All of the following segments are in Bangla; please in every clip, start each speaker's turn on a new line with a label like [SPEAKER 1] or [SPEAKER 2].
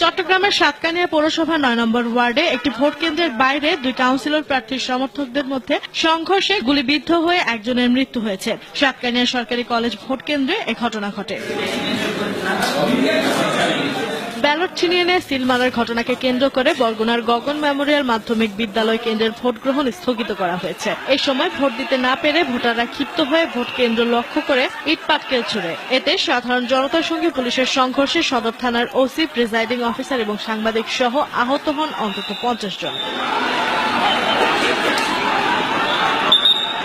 [SPEAKER 1] চট্টগ্রামের সাতকানিয়া পৌরসভা নয় নম্বর ওয়ার্ডে একটি ভোট কেন্দ্রের বাইরে দুই কাউন্সিলর প্রার্থীর সমর্থকদের মধ্যে সংঘর্ষে গুলিবিদ্ধ হয়ে একজনের মৃত্যু হয়েছে। সাতকানিয়া সরকারি কলেজ ভোট কেন্দ্রে এ ঘটনা ঘটে। ব্যালট ছিনিয়ে নিয়ে সিল মারার ঘটনাকে কেন্দ্র করে বরগুনার গগন মেমোরিয়াল মাধ্যমিক বিদ্যালয় কেন্দ্রের ভোট গ্রহণ স্থগিত করা হয়েছে। এই সময় ভোট দিতে না পেরে ভোটাররা ক্ষিপ্ত হয়ে ভোট কেন্দ্র লক্ষ্য করে ইট পাটকেল ছুড়ে। এতে সাধারণ জনতার সঙ্গে পুলিশের সংঘর্ষে সদর থানার ওসি, প্রিজাইডিং অফিসার এবং সাংবাদিক সহ আহত হন অন্তত পঞ্চাশ জন।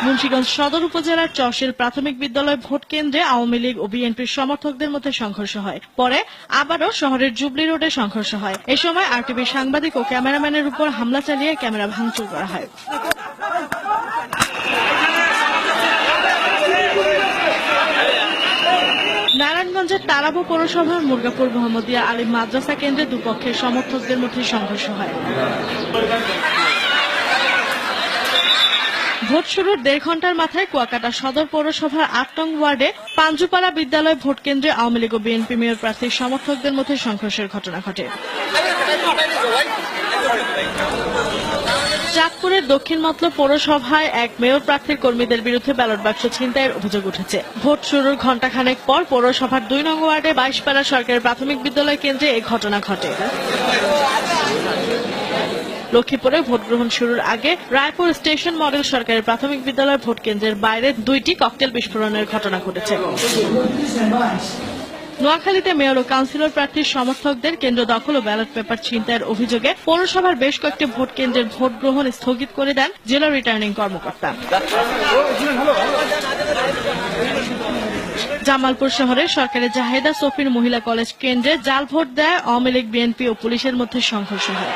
[SPEAKER 1] মুন্সিগঞ্জ সদর উপজেলার চরশিল প্রাথমিক বিদ্যালয় ভোট কেন্দ্রে আওয়ামী লীগ ও বিএনপির সমর্থকদের মধ্যে সংঘর্ষ হয়। পরে আবারও শহরের জুবলি রোডে সংঘর্ষ হয়। এ সময় আরটিভি সাংবাদিক ও ক্যামেরাম্যানের উপর হামলা চালিয়ে ক্যামেরা ভাঙচুর করা হয়। নারায়ণগঞ্জের তারাবো পৌরসভার মুরগাপুর মোহাম্মদিয়া আলী মাদ্রাসা কেন্দ্রে দুপক্ষের সমর্থকদের মধ্যে সংঘর্ষ হয়। ভোট শুরুর দেড় ঘণ্টার মাথায় কুয়াকাটা সদর পৌরসভার আট ওয়ার্ডে পাঞ্জুপাড়া বিদ্যালয় ভোট কেন্দ্রে আওয়ামী লীগ ও বিএনপি মেয়র প্রার্থীর সমর্থকদের মধ্যে সংঘর্ষের ঘটনা ঘটে। চাঁদপুরের দক্ষিণ মতলব পৌরসভায় এক মেয়র প্রার্থীর কর্মীদের বিরুদ্ধে ব্যালট বাক্স ছিনতাইয়ের অভিযোগ উঠেছে। ভোট শুরুর ঘণ্টাখানেক পর পৌরসভার দুই নং ওয়ার্ডে বাইশপাড়া সরকারি প্রাথমিক বিদ্যালয় কেন্দ্রে এই ঘটনা ঘটে। লক্ষ্মীপুরে ভোট গ্রহণ শুরুর আগে রায়পুর স্টেশন মডেল সরকারি প্রাথমিক বিদ্যালয় ভোট কেন্দ্রের বাইরে দুইটি ককটেল বিস্ফোরণের ঘটনা ঘটেছে। নোয়াখালীতে মেয়র ও কাউন্সিলর প্রার্থীর সমর্থকদের কেন্দ্র দখল ও ব্যালট পেপার ছিনতাইয়ের অভিযোগে পৌরসভার বেশ কয়েকটি ভোট কেন্দ্রের ভোট গ্রহণ স্থগিত করে দেন জেলা রিটার্নিং কর্মকর্তা। জামালপুর শহরের সরকারি জাহেদা সফির মহিলা কলেজ কেন্দ্রে জাল ভোট দেয় আওয়ামী লীগ, বিএনপি ও পুলিশের মধ্যে সংঘর্ষ হয়।